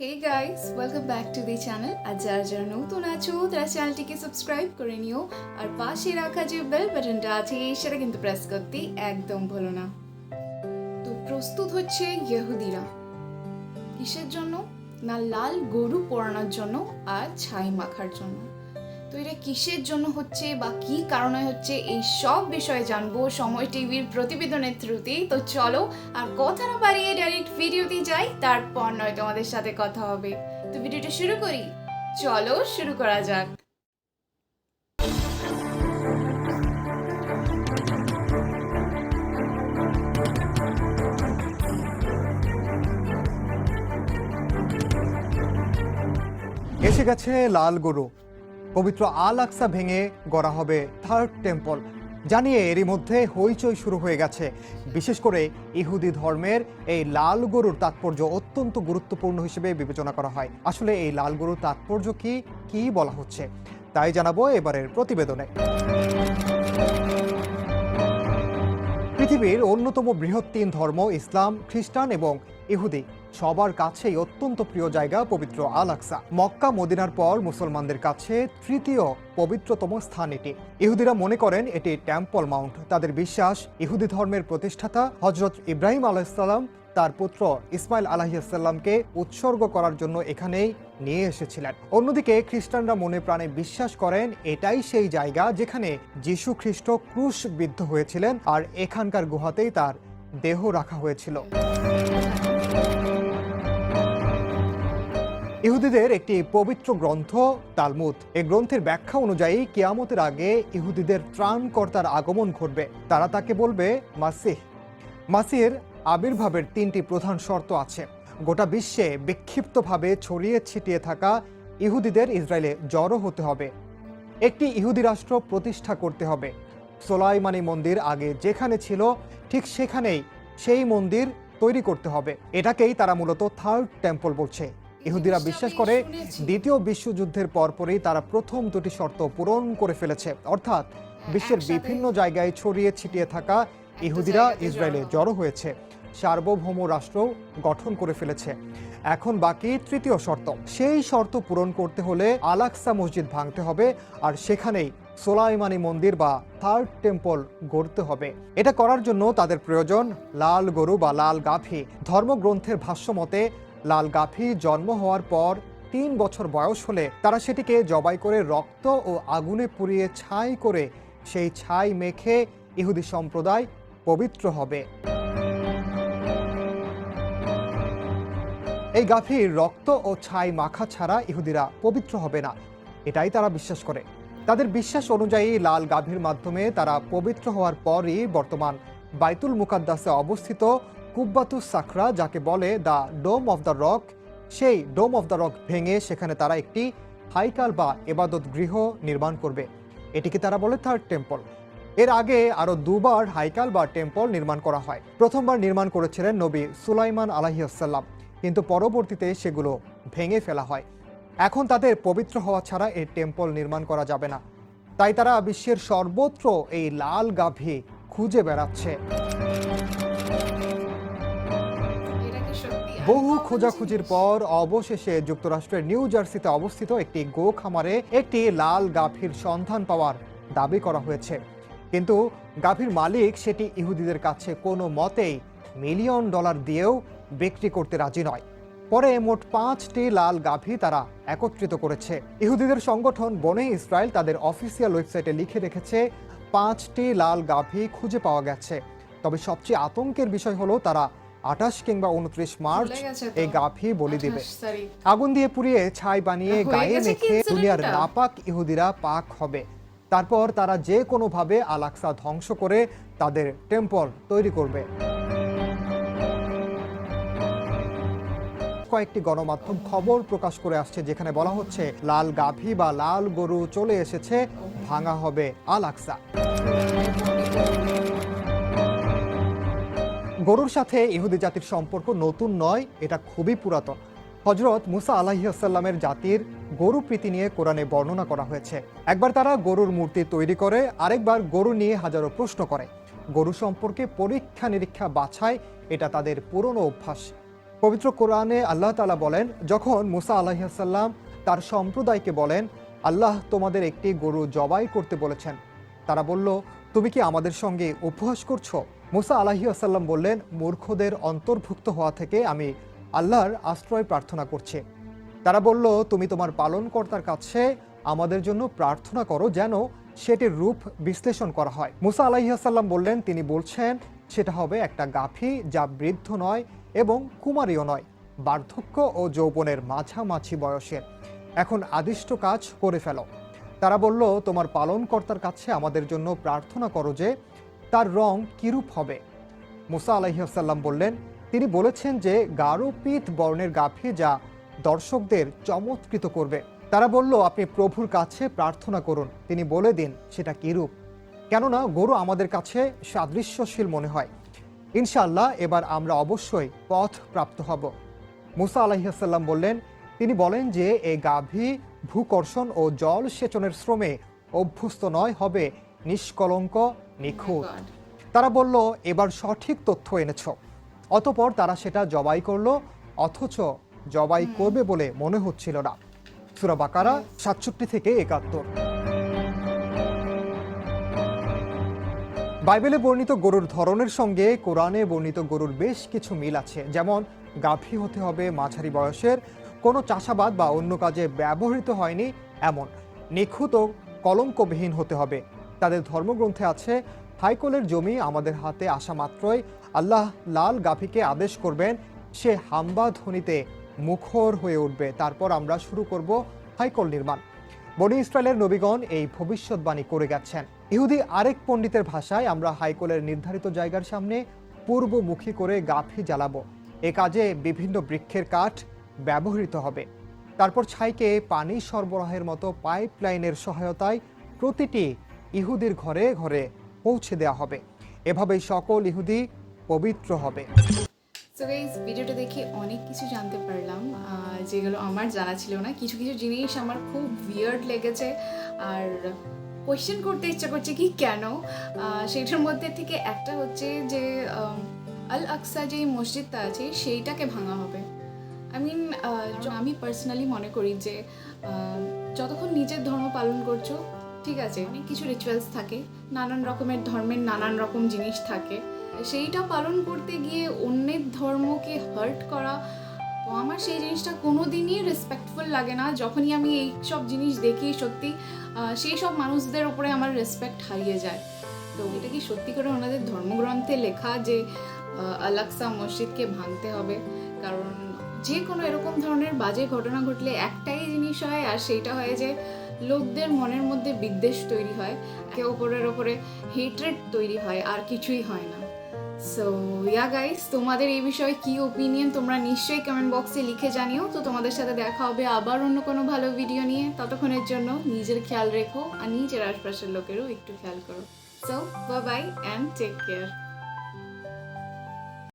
Hey guys welcome back to the channel আর যারা যারা নতুন আছো, তারা চ্যানেলটিকে সাবস্ক্রাইব করে নিও। আর পাশে রাখা যে বেল বাটনটা আছে, সেটা কিন্তু প্রেস করতে একদম ভুলো না। তো প্রস্তুত হচ্ছে ইহুদিরা। কিসের জন্য? না, লাল গরু পোড়ানোর জন্য, আর ছাই মাখার জন্য। তো এটা কিসের জন্য হচ্ছে বা কি কারণে হচ্ছে এই সব বিষয়ে জানব সময় টিভির প্রতিবেদনের থ্রুতেই। তো চলো আর কথা না বাড়িয়ে ডাইরেক্ট ভিডিওতে যাই, তারপর নয় তোমাদের সাথে কথা হবে। তো ভিডিওটা শুরু করি। চলো শুরু করা যাক। এসে গেছে লাল গরু। পবিত্র আল আকসা ভেঙে গড়া হবে থার্ড টেম্পল। জানিয়ে এরই মধ্যে হইচই শুরু হয়ে গেছে। বিশেষ করে ইহুদি ধর্মের এই লাল গরুর তাৎপর্য অত্যন্ত গুরুত্বপূর্ণ হিসেবে বিবেচনা করা হয়। আসলে এই লাল গরুর তাৎপর্য কি কি বলা হচ্ছে? তাই জানাব এবারের প্রতিবেদনে। পৃথিবীর অন্যতম বৃহৎ তিন ধর্ম, ইসলাম, খ্রিস্টান এবং ইহুদি। সবার কাছেই অত্যন্ত প্রিয় জায়গা পবিত্র আল আকসা মক্কা, মদিনার পর মুসলমানদের কাছে তৃতীয় পবিত্রতম স্থান এটি। ইহুদিরা মনে করেন এটি টেম্পল মাউন্ট তাদের বিশ্বাস, ইহুদি ধর্মের প্রতিষ্ঠাতা হজরত ইব্রাহিম আলাইসাল্লাম তার পুত্র ইসমাইল আলাহিসাল্লামকে উৎসর্গ করার জন্য এখানেই নিয়ে এসেছিলেন। অন্যদিকে খ্রিস্টানরা মনে প্রাণে বিশ্বাস করেন, এটাই সেই জায়গা যেখানে যীশু খ্রিস্ট ক্রুশ বিদ্ধ হয়েছিলেন আর এখানকার গুহাতেই তার দেহ রাখা হয়েছিল। ইহুদিদের একটি পবিত্র গ্রন্থ, তালমুদ। এই গ্রন্থের ব্যাখ্যা অনুযায়ী, কিয়ামতের আগে ইহুদিদের ত্রাণকর্তার আগমন ঘটবে। তারা তাকে বলবে মাসিহ। মাসির আবির্ভাবের তিনটি প্রধান শর্ত আছে। গোটা বিশ্বে বিক্ষিপ্তভাবে ছড়িয়ে ছিটিয়ে থাকা ইহুদিদের ইসরায়েলে জড়ো হতে হবে। একটি ইহুদি রাষ্ট্র প্রতিষ্ঠা করতে হবে। সোলাইমানি মন্দির আগে যেখানে ছিল, ঠিক সেখানেই সেই মন্দির তৈরি করতে হবে। এটাকেই তারা মূলত থার্ড টেম্পল বলছে। ইহুদিরা বিশ্বাস করে দ্বিতীয় বিশ্বযুদ্ধের পরপরই তারা প্রথম দুটি শর্ত পূরণ করে ফেলেছে। অর্থাৎ বিশ্বের বিভিন্ন জায়গায় ছড়িয়ে ছিটিয়ে থাকা ইহুদিরা ইসরায়েলে জড়ো হয়েছে। সার্বভৌম রাষ্ট্র গঠন করে ফেলেছে। এখন বাকি তৃতীয় শর্ত। সেই শর্ত পূরণ করতে হলে আলাক্সা মসজিদ ভাঙতে হবে আর সেখানেই সোলাইমানি মন্দির বা থার্ড টেম্পল গড়তে হবে। এটা করার জন্য তাদের প্রয়োজন লাল গরু বা লাল গাভী। ধর্মগ্রন্থের ভাষ্য মতে লাল গাভী জন্ম হওয়ার পর তিন বছর বয়স হলে তারা সেটিকে জবাই করে রক্ত ও আগুনে পুড়িয়ে ছাই করে সেই ছাই মেখে ইহুদি সম্প্রদায় পবিত্র হবে। এই গাভীর রক্ত ও ছাই মাখা ছাড়া ইহুদিরা পবিত্র হবে না, এটাই তারা বিশ্বাস করে। তাদের বিশ্বাস অনুযায়ী লাল গাভীর মাধ্যমে তারা পবিত্র হওয়ার পরই বর্তমান বাইতুল মুকাদ্দাসে অবস্থিত কুব্বাতু সাখরা যাকে বলে the dome of the rock সেই ডোম অফ দ্য রক ভেঙে সেখানে তারা একটি হাইকাল বা এবাদত গৃহ নির্মাণ করবে। এটিকে তারা বলে থার্ড টেম্পল এর আগে আরও দুবার হাইকাল বা টেম্পল নির্মাণ করা হয়। প্রথমবার নির্মাণ করেছিলেন নবী সুলাইমান আলাহিসাল্লাম কিন্তু পরবর্তীতে সেগুলো ভেঙে ফেলা হয়। এখন তাদের পবিত্র হওয়া ছাড়া এই টেম্পল নির্মাণ করা যাবে না। তাই তারা বিশ্বের সর্বত্র এই লাল গাভী খুঁজে বেড়াচ্ছে। বহু খোঁজাখুঁজির পর অবশেষে যুক্তরাষ্ট্রের নিউ জার্সিতে অবস্থিত একটি গো খামারে একটি লাল গাভীর সন্ধান পাওয়ার দাবি করা হয়েছে। কিন্তু গাভীর মালিক সেটি ইহুদিদের কাছে কোনো মতেই মিলিয়ন ডলার দিয়েও বিক্রি করতে রাজি নয়। পরে মোট পাঁচটি লাল গাভী তারা একত্রিত করেছে। ইহুদিদের সংগঠন বনে ইসরায়েল তাদের অফিসিয়াল ওয়েবসাইটে লিখে রেখেছে, পাঁচটি লাল গাভী খুঁজে পাওয়া গেছে। তবে সবচেয়ে আতঙ্কের বিষয় হলো তারা আঠাশ কিংবা উনত্রিশ মার্চ। এই গাভী বলি দিবে। আগুন দিয়ে পুড়িয়ে ছাই বানিয়ে গায়ে মেখে দুনিয়ার নাপাক ইহুদিরা পাক হবে। তারপর তারা যে কোনোভাবে আলাক্সা ধ্বংস করে তাদের টেম্পল তৈরি করবে। কয়েকটি গণমাধ্যম খবর প্রকাশ করে আসছে যেখানে বলা হচ্ছে লাল গাভী বা লাল গরু চলে এসেছে ভাঙা হবে আলাক্সা গরুর সাথে ইহুদি জাতির সম্পর্ক নতুন নয়, এটা খুবই পুরাতন। হজরত মুসা আলাহিসাল্লামের জাতির গরু প্রীতি নিয়ে কোরআনে বর্ণনা করা হয়েছে। একবার তারা গরুর মূর্তি তৈরি করে, আরেকবার গরু নিয়ে হাজারো প্রশ্ন করে। গরু সম্পর্কে পরীক্ষা নিরীক্ষা বাছায় এটা তাদের পুরনো অভ্যাস। পবিত্র কোরআনে আল্লাহ তালা বলেন, যখন মুসা আলাহিসাল্লাম তার সম্প্রদায়কে বলেন, আল্লাহ তোমাদের একটি গরু জবাই করতে বলেছেন। তারা বলল, তুমি কি আমাদের সঙ্গে উপহাস করছ? মুসা আলাহিসাল্লাম বললেন, মূর্খদের অন্তর্ভুক্ত হওয়া থেকে আমি আল্লাহর আশ্রয় প্রার্থনা করছি। তারা বলল, তুমি তোমার পালনকর্তার কাছে আমাদের জন্য প্রার্থনা করো যেন সেটির রূপ বিশ্লেষণ করা হয়। মুসা আলাইহাসাল্লাম বললেন, তিনি বলছেন, সেটা হবে একটা গাফি যা বৃদ্ধ নয় এবং কুমারীও নয়, বার্ধক্য ও যৌবনের মাঝামাঝি বয়সের। এখন আদিষ্ট কাজ করে ফেলো। তারা বলল, তোমার পালনকর্তার কাছে আমাদের জন্য প্রার্থনা করো যে তার রং কিরূপ হবে? মুসা আলাইসাল্লাম বললেন, তিনি বলেছেন যে গাঢ় বর্ণের গাভী যা দর্শকদের চমৎকৃত করবে। তারা বলল, আপনি প্রভুর কাছে প্রার্থনা করুন। তিনি বলে দিন সেটা কিরূপ। কেননা গরু আমাদের কাছে সাদৃশ্যশীল মনে হয়। ইনশাআল্লাহ, এবার আমরা অবশ্যই পথ প্রাপ্ত হব। মুসা আলাইসাল্লাম বললেন, তিনি বলেন যে এই গাভী ভূকর্ষণ ও জল সেচনের শ্রমে অভ্যস্ত নয়, হবে নিষ্কলঙ্ক নিখুঁত। তারা বলল এবার সঠিক তথ্য এনেছ। অতপর তারা সেটা জবাই করল অথচ জবাই করবে বলে মনে হচ্ছিল না। সুরা বাকারা সাতষট্টি থেকে একাত্তর। বাইবেলে বর্ণিত গরুর ধরনের সঙ্গে কোরআনে বর্ণিত গরুর বেশ কিছু মিল আছে। যেমন গাভী হতে হবে মাঝারি বয়সের কোনো চাষাবাদ বা অন্য কাজে ব্যবহৃত হয়নি এমন। নিখুঁত ও কলঙ্কবিহীন হতে হবে। তাদের ধর্মগ্রন্থে আছে হাইকোলের জমি আমাদের হাতে আসা মাত্রই আল্লাহ লাল গাফিকে আদেশ করবেন, সে হাম্বা ধ্বনিতে মুখর হয়ে উঠবে। তারপর আমরা শুরু করব হাইকোল নির্মাণ। বনি ইসরায়েলের নবীগণ এই ভবিষ্যৎবাণী করে গেছেন। ইহুদি আরেক পণ্ডিতের ভাষায় আমরা হাইকোলের নির্ধারিত জায়গার সামনে পূর্বমুখী করে গাফি জ্বালাবো। এ কাজে বিভিন্ন বৃক্ষের কাঠ ব্যবহৃত হবে। তারপর ছাইকে পানি সরবরাহের মতো পাইপ লাইনের সহায়তায় প্রতিটি ইহুদির ঘরে ঘরে পৌঁছে দেওয়া হবে। এভাবেই সকল ইহুদি পবিত্র হবে। সো ভিডিওটা দেখে অনেক কিছু জানতে পারলাম যেগুলো আমার জানা ছিল না। কিছু কিছু জিনিস আমার খুব উইয়ার্ড লেগেছে আর কোয়েশ্চেন করতে ইচ্ছা করছে কি কেন? সেটার মধ্যে থেকে একটা হচ্ছে যে আল আকসা যে মসজিদটা আছে, সেইটাকে ভাঙা হবে। আই মিন আমি পার্সোনালি মনে করি যে যতক্ষণ নিজের ধর্ম পালন করছ ঠিক আছে, অনেক কিছু রিচুয়ালস থাকে। নানান রকমের ধর্মের নানান রকম জিনিস থাকে। সেইটা পালন করতে গিয়ে অন্যের ধর্মকে হার্ট করা, তো আমার সেই জিনিসটা কোনো দিনই রেসপেক্টফুল লাগে না। যখনই আমি এই সব জিনিস দেখি সত্যি সেই সব মানুষদের ওপরে আমার রেসপেক্ট হারিয়ে যায়। তো এটা কি সত্যি করে ওনাদের ধর্মগ্রন্থে লেখা যে আলাক্সা মসজিদকে ভাঙতে হবে? কারণ যে কোনো এরকম ধরনের বাজে ঘটনা ঘটলে একটাই জিনিস হয়, আর সেইটা হয় যে লোকদের মনের মধ্যে বিদ্বেষ তৈরি হয়, একে ওপরের ওপরে হেট্রেড তৈরি হয়, আর কিছুই হয় না। সো ইয়া গাইস তোমাদের এই বিষয়ে কি ওপিনিয়ন তোমরা নিশ্চয়ই কমেন্ট বক্সে লিখে জানিও। তো তোমাদের সাথে দেখা হবে আবার অন্য কোনো ভালো ভিডিও নিয়ে। ততক্ষণের জন্য নিজের খেয়াল রেখো আর নিজের আশপাশের লোকেরও একটু খেয়াল করো। So bye and take care